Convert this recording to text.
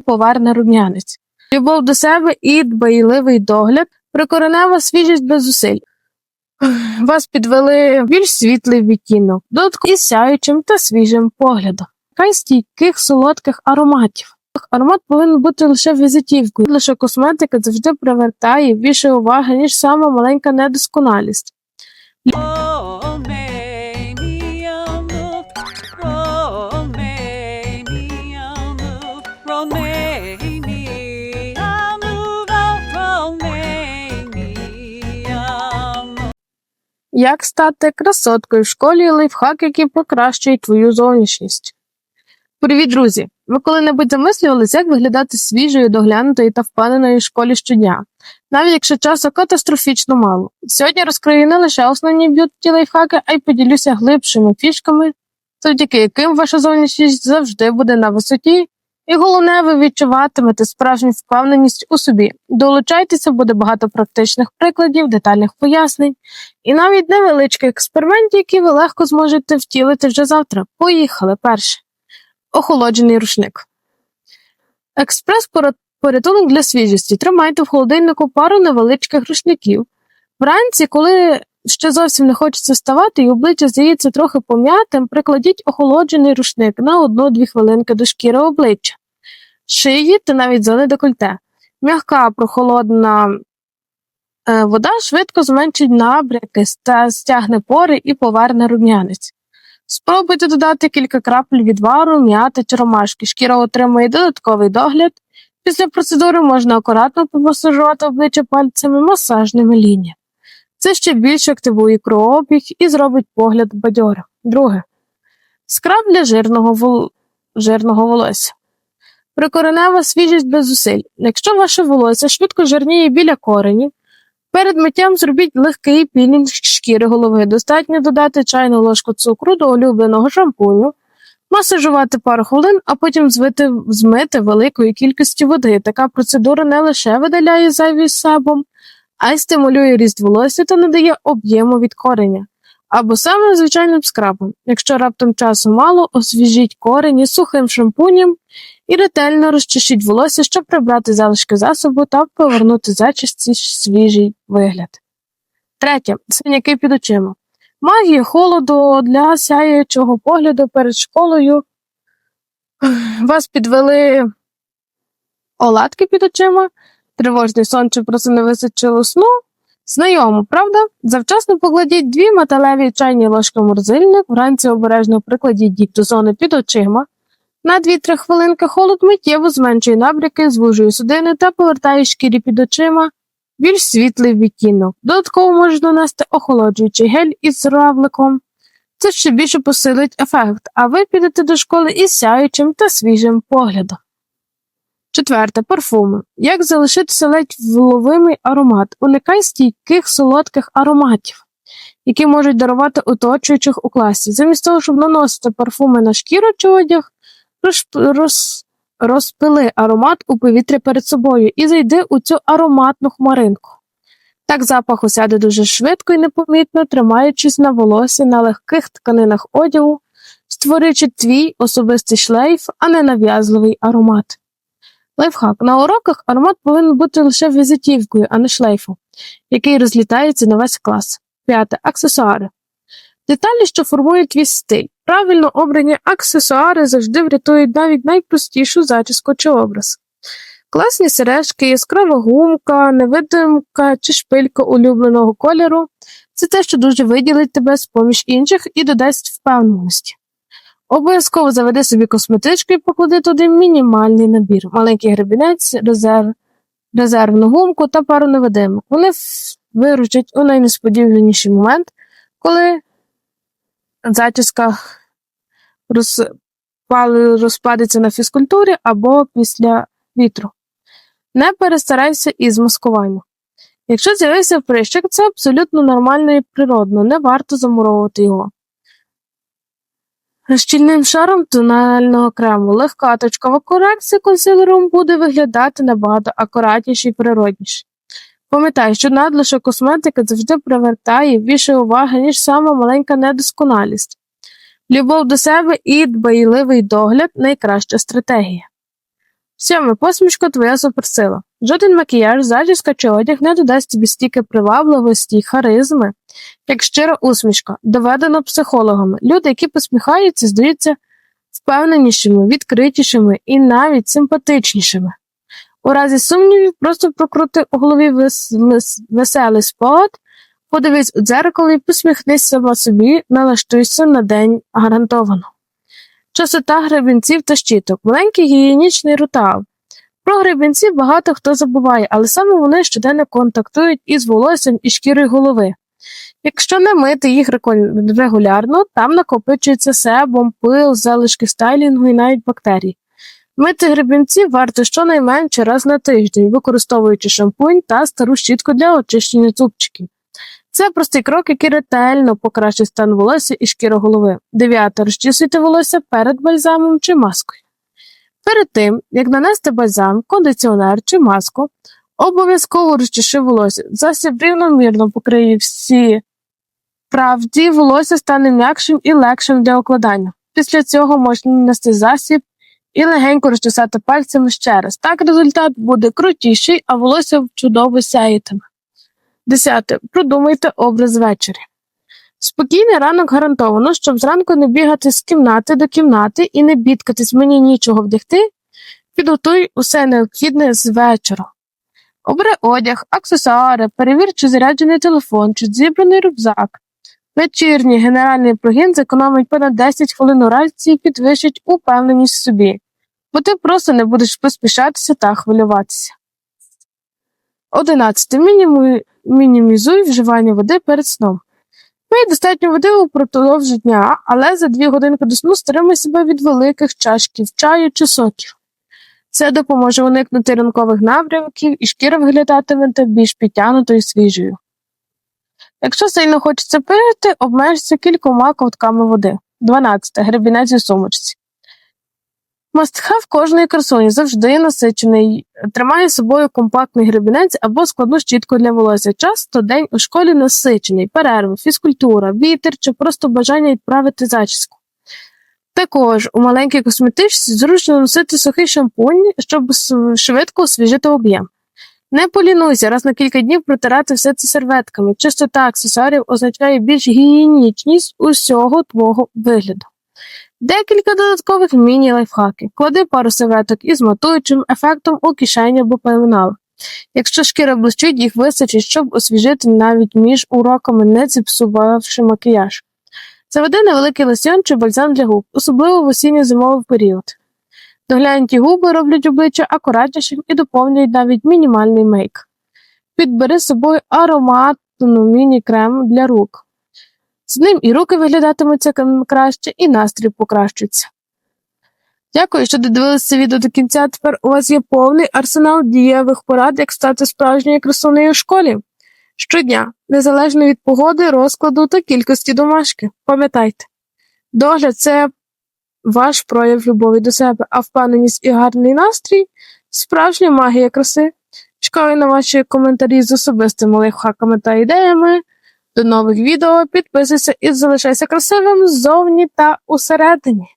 поверне рум'янець. Любов до себе і дбайливий догляд, прикоренева свіжість без зусиль. Вас підвели більш світлий відтінок, додатково із сяючим та свіжим поглядом. Хай стійких солодких ароматів. Аромат повинен бути лише візитівкою, лише косметика завжди привертає більше уваги, ніж сама маленька недосконалість. Як стати красоткою в школі лайфхак, який покращує твою зовнішність. Привіт, друзі! Ви коли-небудь замислювалися, як виглядати свіжою, доглянутою та впевненою в школі щодня, навіть якщо часу катастрофічно мало. Сьогодні розкрию не лише основні б'юті лайфхаки, а й поділюся глибшими фішками, завдяки яким ваша зовнішність завжди буде на висоті, і головне, ви відчуватимете справжню впевненість у собі. Долучайтеся, буде багато практичних прикладів, детальних пояснень і навіть невеличких експериментів, які ви легко зможете втілити вже завтра. Поїхали перше. Охолоджений рушник. Експрес-порятунок для свіжості. Тримайте в холодильнику пару невеличких рушників. Вранці, коли ще зовсім не хочеться вставати і обличчя здається трохи пом'ятим, прикладіть охолоджений рушник на 1-2 хвилинки до шкіри обличчя, шиї та навіть зони декольте. М'яка прохолодна е, вода швидко зменшить набряки, ста- стягне пори і поверне рум'янець. Спробуйте додати кілька крапель відвару, м'яти чи ромашки. Шкіра отримує додатковий догляд. Після процедури можна акуратно помасажувати обличчя пальцями масажними лініями. Це ще більше активує кровообіг і зробить погляд бадьорим. Друге. Скраб для жирного, вол... жирного волосся. Прикоренева свіжість без зусиль. Якщо ваше волосся швидко жирніє біля коренів, перед миттям зробіть легкий пілінг шкіри голови. Достатньо додати чайну ложку цукру до улюбленого шампуню, масажувати пару хвилин, а потім звити, змити великою кількістю води. Така процедура не лише видаляє зайвий себум, а й стимулює ріст волосся та надає об'єму від кореня. Або саме звичайним скрабом. Якщо раптом часу мало, освіжіть корені сухим шампунем і ретельно розчешіть волосся, щоб прибрати залишки засобу та повернути зачісті свіжий вигляд. Третє. Синяки під очима. Магія холоду для сяючого погляду перед школою. Вас підвели оладки під очима, тривожний сон чи просто не вистачило сну. Знайомо, правда? Завчасно покладіть дві металеві чайні ложки в морозильник, вранці обережно прикладіть їх до зони під очима. На 2-3 хвилинки холод миттєво зменшує набряки, звужує судини та повертає шкірі під очима більш світлий відтінок. Додатково можна нанести охолоджуючий гель із равликом. Це ще більше посилить ефект, а ви підете до школи із сяючим та свіжим поглядом. Четверте парфуми. Як залишитися ледь вловимий аромат? Уникай стійких солодких ароматів, які можуть дарувати оточуючих у класі. Замість того, щоб наносити парфуми на шкіру чи одяг, роз, розпили аромат у повітря перед собою і зайди у цю ароматну хмаринку. Так запах осяде дуже швидко і непомітно, тримаючись на волосі на легких тканинах одягу, створюючи твій особистий шлейф, а не нав'язливий аромат. Лайфхак. На уроках аромат повинен бути лише візитівкою, а не шлейфом, який розлітається на весь клас. П'яте. Аксесуари. Деталі, що формують твій стиль. Правильно обрані аксесуари завжди врятують навіть найпростішу зачіску чи образ. Класні сережки, яскрава гумка, невидимка чи шпилька улюбленого кольору це те, що дуже виділить тебе з поміж інших і додасть впевненості. Обов'язково заведи собі косметичку і поклади туди мінімальний набір, маленький гребінець, резерв, резервну гумку та пару невидимок. Вони виручать у найнесподіваніший момент, коли зачіска розпали, розпадеться на фізкультурі або після вітру. Не перестарайся із маскуванням. Якщо з'явився прищик, це абсолютно нормально і природно, не варто замуровувати його. Щільним шаром тонального крему легка точкова корекція консилером буде виглядати набагато акуратніше і природніше. Пам'ятай, що надлишок косметики завжди привертає більше уваги, ніж сама маленька недосконалість. Любов до себе і дбайливий догляд найкраща стратегія. Сьоме посмішка твоя суперсила. Жоден макіяж, зачіска чи одяг не додасть тобі стільки привабливості й харизми, як щира усмішка, доведено психологами. Люди, які посміхаються, здаються впевненішими, відкритішими і навіть симпатичнішими. У разі сумнівів, просто прокрути у голові вес- вес- веселий спогад, подивись у дзеркало і посміхнись сама собі, налаштуйся на день гарантовано. Часота гребінців та щіток, маленький гігієнічний рутал. Про гребінці багато хто забуває, але саме вони щоденно контактують із волоссям і шкірою голови. Якщо не мити їх регулярно, там накопичується себом, пил, залишки стайлінгу і навіть бактерій. Мити гребінці варто щонайменше раз на тиждень, використовуючи шампунь та стару щітку для очищення зубчиків. Це простий крок, який ретельно покращить стан волосся і шкіри голови. Дев'яте. Розчісуйте волосся перед бальзамом чи маскою. Перед тим, як нанести бальзам, кондиціонер чи маску, обов'язково розчеши волосся. Засіб рівномірно покриє всі правді, волосся стане м'якшим і легшим для укладання. Після цього можна нанести засіб і легенько розчесати пальцями ще раз. Так результат буде крутіший, а волосся чудово сяїтиме. Десяте. Продумайте образ ввечері. Спокійний ранок гарантовано, щоб зранку не бігати з кімнати до кімнати і не бідкатись мені нічого вдягти, підготуй усе необхідне з вечора. Обери одяг, аксесуари, перевір, чи заряджений телефон, чи зібраний рюкзак. Вечірній генеральний прогін зекономить понад 10 хвилин у разі і підвищить упевненість в собі, бо ти просто не будеш поспішатися та хвилюватися. 11. Мінімуй- Мінімізуй вживання води перед сном. Пий достатньо води упродовж дня, але за 2 годинки до сну стримай себе від великих чашків чаю чи соків. Це допоможе уникнути ранкових набрямків і шкіра виглядатиме більш підтягнутою і свіжою. Якщо сильно хочеться пити, обмежся кількома ковтками води. 12. Гребінець у сумочці. Мастхав кожної красуні завжди насичений. Тримає з собою компактний гребінець або складну щітку для волосся. Часто день у школі насичений, перерви, фізкультура, вітер чи просто бажання відправити зачіску. Також у маленькій косметичці зручно носити сухий шампунь, щоб швидко освіжити об'єм. Не полінуйся раз на кілька днів протирати все це серветками. Чистота аксесуарів означає більш гігієнічність усього твого вигляду. Декілька додаткових міні-лайфхаків. Клади пару серветок із матуючим ефектом у кишені або пеленал. Якщо шкіра блищить, їх вистачить, щоб освіжити навіть між уроками, не зіпсувавши макіяж. Заведи невеликий лосьон чи бальзам для губ, особливо в осінньо-зимовий період. Доглянуті губи роблять обличчя акуратнішим і доповнюють навіть мінімальний мейк. Підбери з собою ароматну міні-крем для рук. З ним і руки виглядатимуться краще, і настрій покращиться. Дякую, що додивилися відео до кінця. Тепер у вас є повний арсенал дієвих порад, як стати справжньою красунею у школі. Щодня, незалежно від погоди, розкладу та кількості домашки. Пам'ятайте, догляд це ваш прояв любові до себе, а впевненість і гарний настрій справжня магія краси. Чекаю на ваші коментарі з особистими лайфхаками та ідеями. До нових відео підписуйся і залишайся красивим ззовні та усередині.